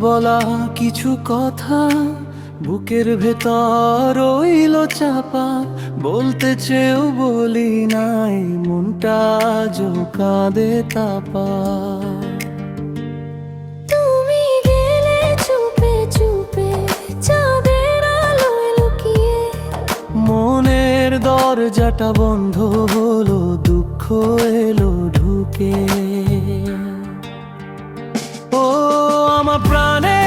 বলা কিছু কথা বুকের ভেতর রইল চাপা। বলতে চেয়েও বলি নাই মনটা জো কাঁদে তাপা। মনের দরজাটা বন্ধ হলো দুঃখ এলো ঢুকে। আমার প্রাণের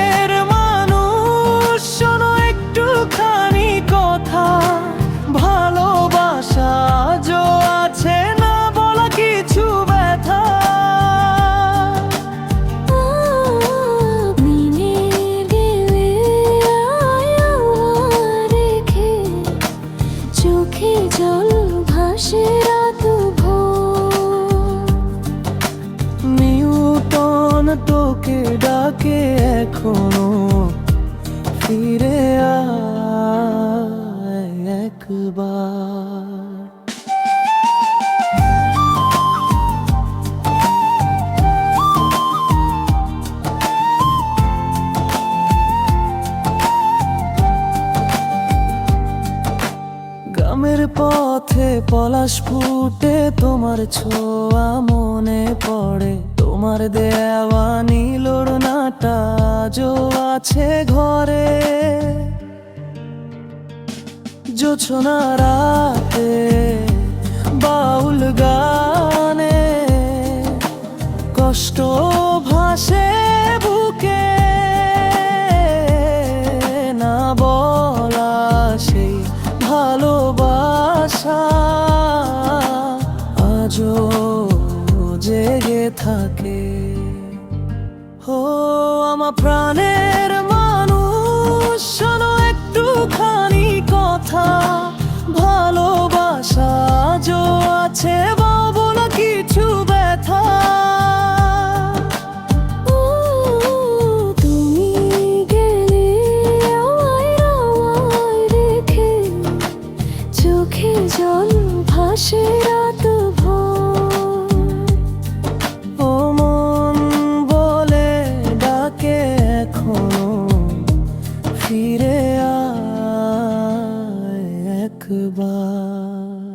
ডাকে এখনও ফিরে একবার। পথে পলাশ ফুটে তোমার ছোঁয়া মনে পড়ে। তোমার দেওয়া নীলোর নাটা আছে ঘরে। জোছনা রাতে বাউল গানে কষ্ট ভাসে থাকে। ও আমার প্রাণের মানুষ একটু খানি কথা। ভালোবাসা যো আছে এখনও ফিরে আয় একবার।